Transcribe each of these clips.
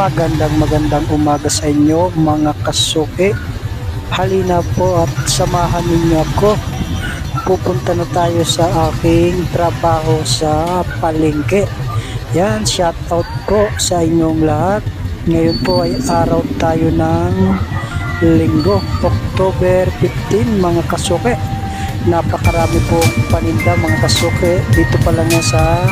Magandang magandang umaga sa inyo mga kasuki. Halina po at samahan ninyo ako. Pupunta na tayo sa aking trabaho sa palengke. Yan, shout out po sa inyong lahat. Ngayon po ay araw tayo ng linggo, October 15 mga kasuki. Napakarami po paninda mga kasuki. Dito pa lang sa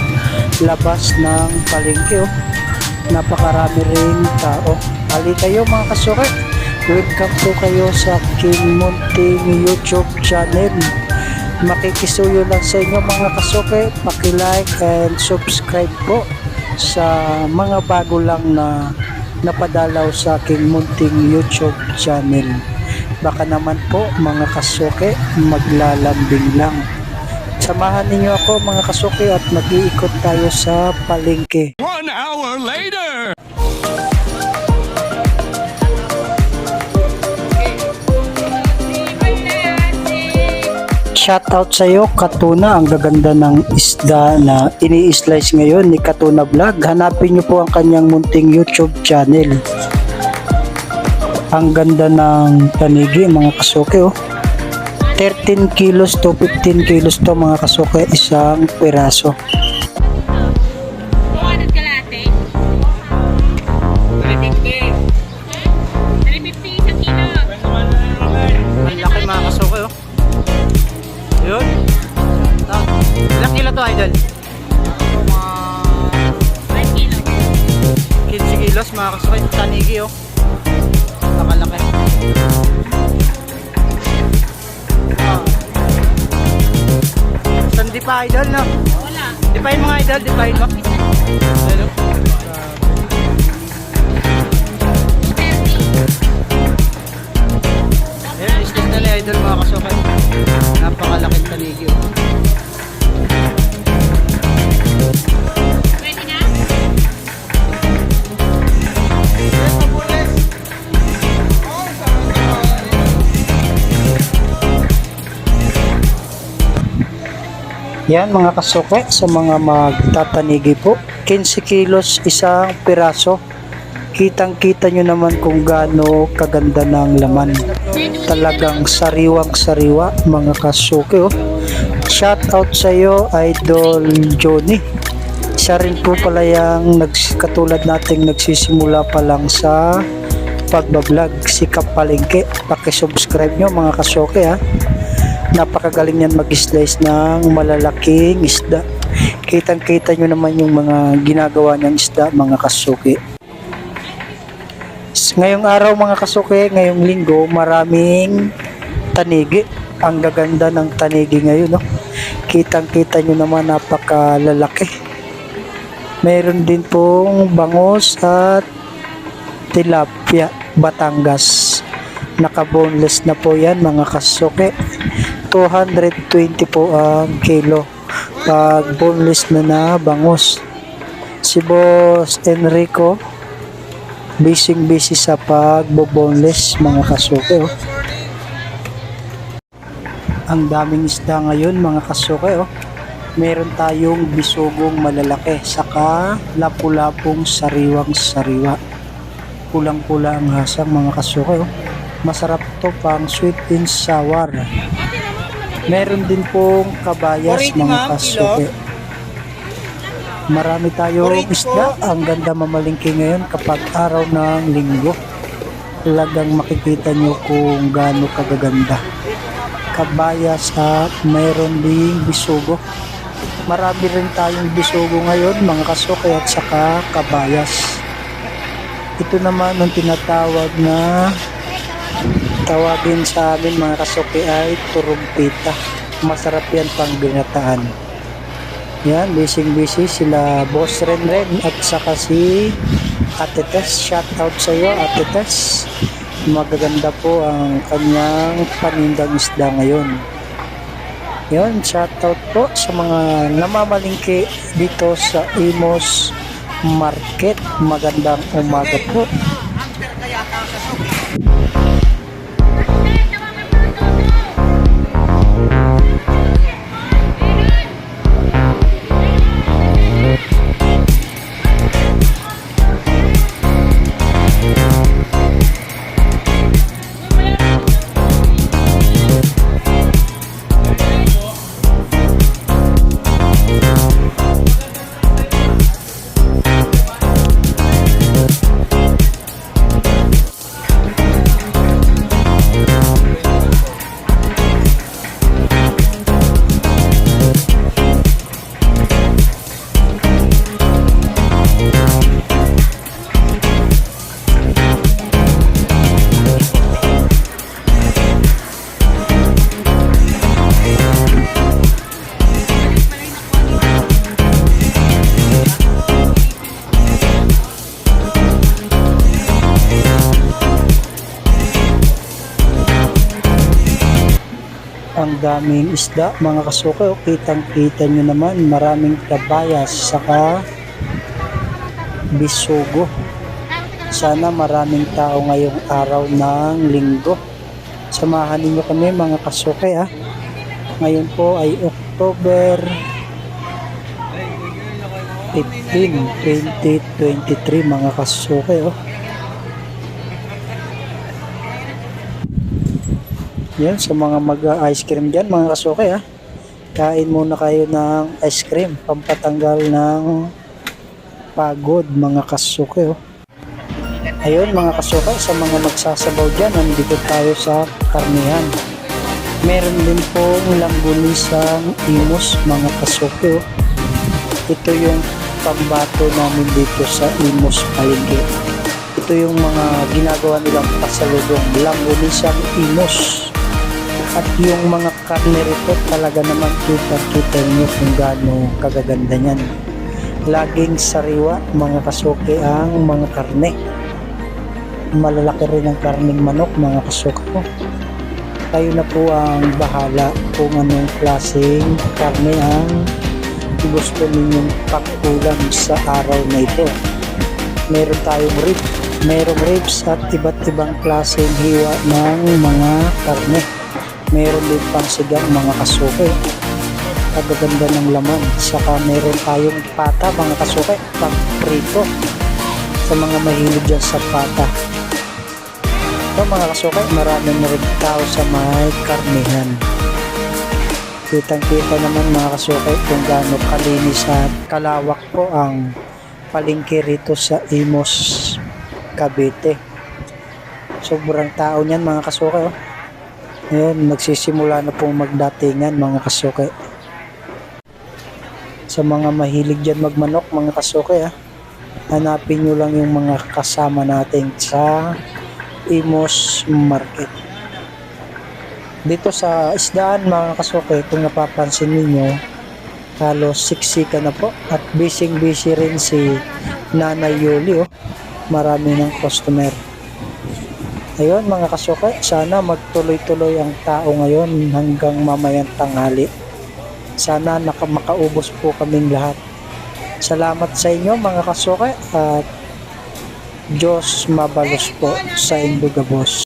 labas ng palengke. Oh napakarami ring tao. Ali kayo mga kasuke. Welcome po kayo sa King Munting YouTube channel. Makikisuyo lang sa inyo mga kasuke. Paki-like and subscribe po sa mga bago lang na napadalaw sa King Munting YouTube channel. Baka naman po mga kasuke maglalambing lang. Samahan ninyo ako mga kasuke at mag-iikot tayo sa palengke. One hour later. Shoutout sa iyo, Katuna. Ang gaganda ng isda na ini-slice ngayon ni Katuna Vlog. Hanapin niyo po ang kanyang munting YouTube channel. Ang ganda ng tanigi, mga kasuke. Oh. 13 kilos to 15 kilos to mga kasuke, isang piraso. Kilos mga kasuke. Tanigi oh. Nakalaki. Ah. Saan di pa idol no? Wala. Di pa yung mga idol, di pa yun mo? Hello? 230. Ayan, istis na ni idol mga kasuke. Yan mga kasuke sa mga magtatanigi po. 15 kilos isang piraso. Kitang kita nyo naman kung gaano kaganda ng laman. Talagang sariwang sariwa mga kasuke oh. Shout out sa iyo Idol Johnny. Isa rin po pala yung katulad nating nagsisimula pa lang sa pagbablog si Kapalengke. Pakisubscribe nyo mga kasuke ha napakagaling yan mag-slice ng malalaking isda. Kitang-kita nyo naman yung mga ginagawa niyang isda, mga kasuki. Ngayong araw mga kasuki, ngayong linggo, maraming tanigi. Ang gaganda ng tanigi ngayon, no? Kitang-kita nyo naman napakalalaki. Meron din pong bangus at tilapia, Batangas. Naka-boneless na po yan mga kasuki. 220 po ang kilo pag boneless na na bangus si boss Enrico busy busy sa pagbo-boneless mga kasuke oh. ang daming isda ngayon mga kasuke oh. meron tayong bisugong malalaki saka lapu-lapong sariwang sariwa pulang pula ang hasang mga kasuke oh. masarap to pang sweet and sour Meron din pong kabayas mga kasuke. Marami tayong isda. Ang ganda mamalingki ngayon kapag araw ng linggo. Talagang makikita nyo kung gaano kagaganda. Kabayas at mayroon ding bisugo. Marami rin tayong bisugo ngayon mga kasuke at saka kabayas. Ito naman ang tinatawag na tawagin sa amin mga kasuki ay turumpita. Masarap yan pang ginataan. Yan, busy busy sila Boss Renren at saka si Ate Tess. Shout out sa iyo Ate Tess. Magaganda po ang kanyang panindang isda ngayon. Yan, shout out po sa mga namamalingki dito sa Imos Market. Magandang umaga po. Ang daming isda, mga kasuke. O, kitang-kita nyo naman, maraming kabayas, saka bisugo. Sana maraming tao ngayong araw ng linggo. Samahan ninyo kami mga kasuke ah. Ngayon po ay October 15, 2023 mga kasuke oh. Yan, sa mga mag-ice cream dyan, mga kasuke ah. Kain muna kayo ng ice cream, pampatanggal ng pagod, mga kasuke oh. Ayun, mga kasuke, sa mga magsasabaw dyan, nandito tayo sa karnihan. Meron din po langgunisang imus, mga kasuke oh. Ito yung pambato namin dito sa imus palengke. Ito yung mga ginagawa nilang pasalubong, langgunisang imus. At yung mga karne rito talaga naman kita-kita nyo kung gaano kagaganda niyan. Laging sariwa mga kasuke ang mga karne. Malalaki rin ang karning manok mga kasuke ko. Kayo na po ang bahala kung anong klaseng karne ang gusto ninyong pakulam sa araw na ito. Meron tayong rib, merong ribs at iba't ibang klaseng hiwa ng mga karne. Meron din pang sigang mga kasuke. Kagaganda ng laman. Saka meron tayong pata mga kasuke. Pang prito. Sa mga mahilig dyan sa pata. Ito mga kasuke, maraming na rin tao sa may karnihan. Kitang kita naman mga kasuke kung gaano kalinis at kalawak po ang palengke rito sa Imos, Cavite. Sobrang tao niyan mga kasuke. Oh. Ngayon, magsisimula na pong magdatingan mga kasuke. Sa mga mahilig dyan magmanok mga kasuke ah, hanapin nyo lang yung mga kasama natin sa Imos Market. Dito sa isdaan mga kasuke, kung napapansin ninyo, halos siksika na po at busy busy rin si Nanay Yuli oh. Marami ng customer. Ayun mga kasuke, sana magtuloy-tuloy ang tao ngayon hanggang mamayang tanghali. Sana makaubos po kaming lahat. Salamat sa inyo mga kasuke at Diyos mabalos po sa Indugabos.